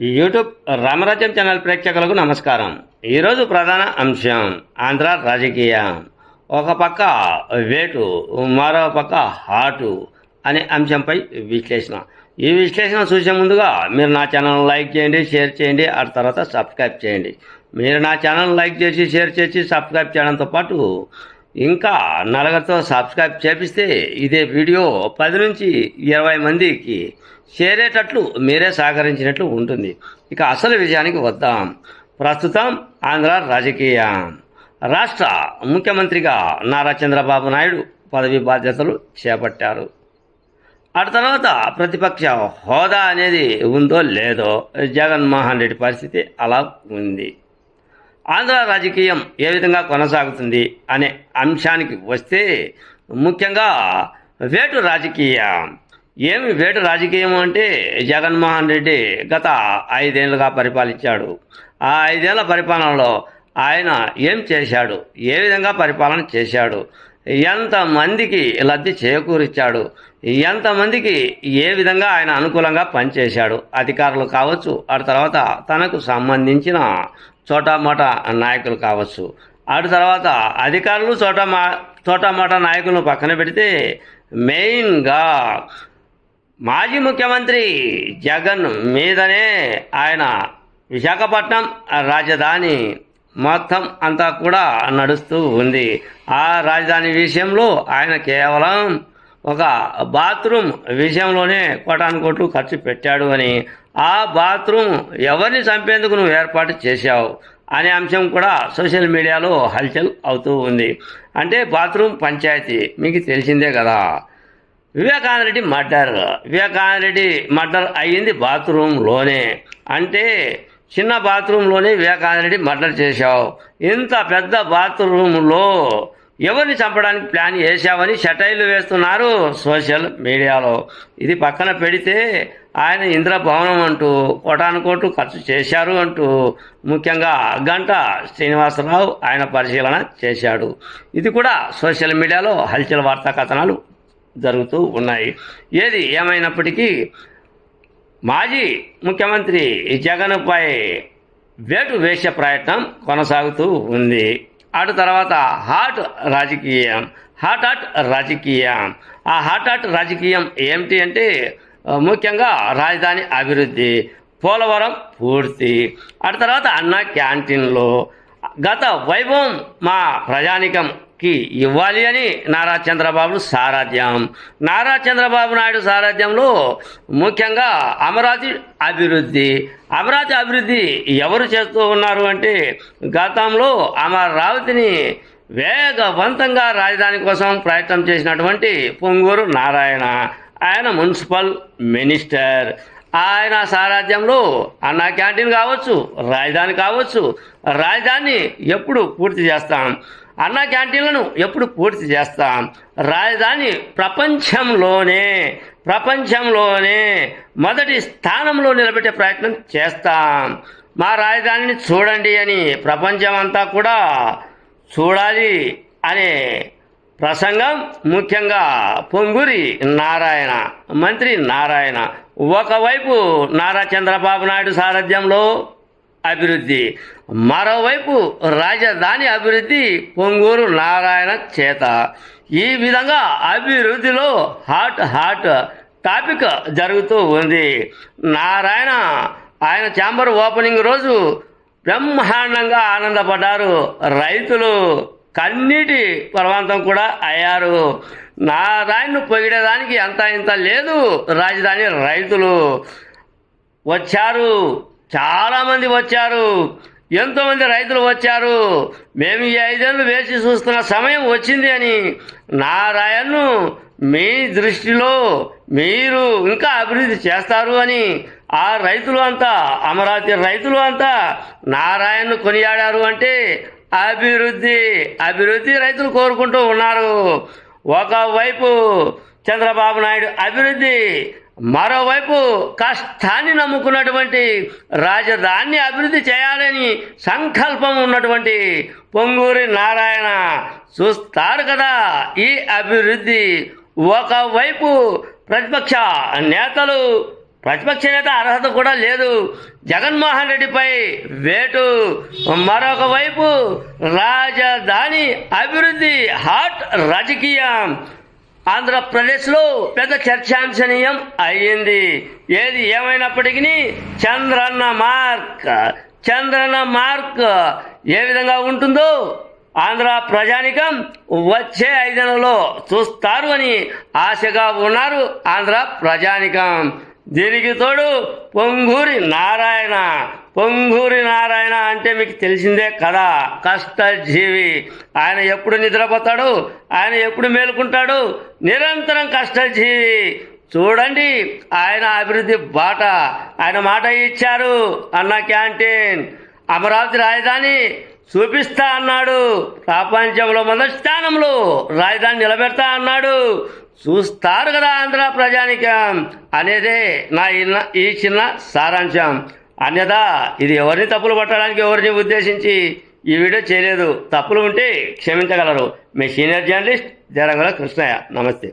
YouTube రామరాజ్యం channel ప్రేక్షకులకు నమస్కారం. ఈరోజు ప్రధాన అంశం ఆంధ్ర రాజకీయం. ఒక పక్క వేటు మరో పక్క హాటు అనే అంశంపై విశ్లేషణ. ఈ విశ్లేషణ చూసే ముందుగా మీరు నా ఛానల్ లైక్ చేయండి షేర్ చేయండి ఆ తర్వాత సబ్స్క్రైబ్ చేయండి. మీరు నా ఛానల్ లైక్ చేసి షేర్ చేసి సబ్స్క్రైబ్ చేయడంతో పాటు ఇంకా నలగరితో సబ్స్క్రైబ్ చేపిస్తే ఇదే వీడియో పది నుంచి ఇరవై మందికి చేరేటట్లు మీరే సహకరించినట్లు ఉంటుంది. ఇక అసలు విషయానికి వద్దాం. ప్రస్తుతం ఆంధ్ర రాజకీయం. రాష్ట్ర ముఖ్యమంత్రిగా నారా చంద్రబాబు నాయుడు పదవి బాధ్యతలు చేపట్టారు. ఆ తర్వాత ప్రతిపక్ష హోదా అనేది ఉందో లేదో జగన్మోహన్ రెడ్డి పరిస్థితి అలా ఉంది. ఆంధ్ర రాజకీయం ఏ విధంగా కొనసాగుతుంది అనే అంశానికి వస్తే ముఖ్యంగా వేటు రాజకీయం. ఏమి వేటు రాజకీయం అంటే జగన్మోహన్ రెడ్డి గత ఐదేళ్ళుగా పరిపాలించాడు. ఆ ఐదేళ్ళ పరిపాలనలో ఆయన ఏం చేశాడు? ఏ విధంగా పరిపాలన చేశాడు? ఎంతమందికి లబ్ధి చేకూరిచ్చాడు? ఎంతమందికి ఏ విధంగా ఆయన అనుకూలంగా పనిచేశాడు? అధికారులు కావచ్చు ఆ తర్వాత తనకు సంబంధించిన చోటామోటా నాయకులు కావచ్చు. ఆటి తర్వాత అధికారులు చోటమా చోటామోటా నాయకులను పక్కన పెడితే మెయిన్గా మాజీ ముఖ్యమంత్రి జగన్ మీదనే ఆయన విశాఖపట్నం రాజధాని మొత్తం అంతా కూడా నడుస్తూ ఉంది. ఆ రాజధాని విషయంలో ఆయన కేవలం ఒక బాత్రూమ్ విషయంలోనే కోటాను కోట్లు ఖర్చు పెట్టాడు అని ఆ బాత్రూమ్ ఎవరిని చంపేందుకు నువ్వు ఏర్పాటు చేశావు అనే అంశం కూడా సోషల్ మీడియాలో హల్చల్ అవుతూ ఉంది. అంటే బాత్రూమ్ పంచాయతీ మీకు తెలిసిందే కదా. వివేకానరెడ్డి మర్డర్. వివేకానందరెడ్డి మర్డర్ అయ్యింది బాత్రూంలోనే. అంటే చిన్న బాత్రూంలోనే వివేకానందరెడ్డి మర్డర్ చేశావు. ఇంత పెద్ద బాత్రూంలో ఎవరిని చంపడానికి ప్లాన్ చేశామని షటైలు వేస్తున్నారు సోషల్ మీడియాలో. ఇది పక్కన పెడితే ఆయన ఇంద్రభవనం అంటూ కోటానుకోట్లు ఖర్చు చేశారు అంటూ ముఖ్యంగా గంట శ్రీనివాసరావు ఆయన పరిశీలన చేశాడు. ఇది కూడా సోషల్ మీడియాలో హల్చల్ వార్తా కథనాలు జరుగుతూ ఉన్నాయి. ఏది ఏమైనప్పటికీ మాజీ ముఖ్యమంత్రి జగన్పై వేటు వేసే ప్రయత్నం కొనసాగుతూ ఉంది. అటు తర్వాత హాట్ రాజకీయం హాట్ హాట్ రాజకీయం. ఆ హాట్ హాట్ రాజకీయం ఏమిటి అంటే ముఖ్యంగా రాజధాని అభివృద్ధి పోలవరం పూర్తి. అటు తర్వాత అన్న క్యాంటీన్లో. గత వైభవం మా కి ఇవ్వాలి అని నారా చంద్రబాబు సారథ్యం నారా చంద్రబాబు నాయుడు సారథ్యంలో ముఖ్యంగా అమరావతి అభివృద్ధి. అమరావతి అభివృద్ధి ఎవరు చేస్తూ ఉన్నారు అంటే గతంలో అమరావతిని వేగవంతంగా రాజధాని కోసం ప్రయత్నం చేసినటువంటి పొంగూరు నారాయణ ఆయన మున్సిపల్ మినిస్టర్. ఆయన సారథ్యంలో అన్న క్యాంటీన్ కావచ్చు రాజధాని కావచ్చు రాజధాని ఎప్పుడు పూర్తి చేస్తాం. అన్నా క్యాంటీన్లను ఎప్పుడు పూర్తి చేస్తాం? రాజధాని ప్రపంచంలోనే ప్రపంచంలోనే మొదటి స్థానంలో నిలబెట్టే ప్రయత్నం చేస్తాం. మా రాజధానిని చూడండి అని ప్రపంచం అంతా కూడా చూడాలి అనే ప్రసంగం ముఖ్యంగా పొంగురి నారాయణ మంత్రి నారాయణ. ఒకవైపు నారా చంద్రబాబు నాయుడు సారథ్యంలో అభివృద్ధి. మరోవైపు రాజధాని అభివృద్ధి పొంగూరు నారాయణ చేత. ఈ విధంగా అభివృద్ధిలో హాట్ హాట్ టాపిక్ జరుగుతూ ఉంది. నారాయణ ఆయన ఛాంబర్ ఓపెనింగ్ రోజు బ్రహ్మాండంగా ఆనందపడ్డారు. రైతులు కన్నీటి పర్వంతం కూడా అయ్యారు. నారాయణను పొగిడేదానికి అంత ఇంత లేదు రాజధాని రైతులు. వచ్చారు చాలామంది వచ్చారు. ఎంతోమంది రైతులు వచ్చారు. మేము ఈ ఐదేళ్ళు వేచి చూస్తున్న సమయం వచ్చింది అని నారాయణను మీ దృష్టిలో మీరు ఇంకా అభివృద్ధి చేస్తారు అని ఆ రైతులు అంతా అమరావతి రైతులు అంతా నారాయణను కొనియాడారు అంటే అభివృద్ధి అభివృద్ధి రైతులు కోరుకుంటూ ఉన్నారు. ఒకవైపు చంద్రబాబు నాయుడు అభివృద్ధి మరోవైపు కష్టాన్ని నమ్ముకున్నటువంటి రాజధాని అభివృద్ధి చేయాలని సంకల్పం ఉన్నటువంటి పొంగూరి నారాయణ చూస్తారు కదా ఈ అభివృద్ధి. ఒకవైపు ప్రతిపక్ష నేతలు ప్రతిపక్ష నేత అర్హత కూడా లేదు. జగన్మోహన్ రెడ్డిపై వేటు. మరొక వైపు రాజధాని అభివృద్ధి హాట్ రాజకీయం. ఆంధ్రప్రదేశ్లో పెద్ద చర్చాంశనీయం అయ్యింది. ఏది ఏమైనప్పటికీ చంద్రన్న మార్క్ చంద్రన్న మార్క్ ఏ విధంగా ఉంటుందో ఆంధ్ర ప్రజానికం వచ్చే ఐదు నెలలో చూస్తారు అని ఆశగా ఉన్నారు ఆంధ్ర ప్రజానికం. దీనికి తోడు? పొంగూరి నారాయణ. పొంగూరి నారాయణ అంటే మీకు తెలిసిందే కదా కష్టజీవి. ఆయన ఎప్పుడు నిద్రపోతాడు? ఆయన ఎప్పుడు మేలుకుంటాడు? నిరంతరం కష్టజీవి. చూడండి ఆయన అభివృద్ధి బాట. ఆయన మాట ఇచ్చారు అన్న క్యాంటీన్. అమరావతి రాజధాని చూపిస్తా అన్నాడు. ప్రపంచంలో మొదటి స్థానంలో రాజధాని నిలబెడతా అన్నాడు. చూస్తారు కదా ఆంధ్ర ప్రజానికం అనేదే నా ఈ చిన్న సారాంశం. అన్యదా ఇది ఎవరిని తప్పులు పట్టడానికి ఎవరిని ఉద్దేశించి ఈ వీడియో చేయలేదు. తప్పులు ఉంటే క్షమించగలరు. మీ సీనియర్ జర్నలిస్ట్ జరంగల కృష్ణయ్య. నమస్తే.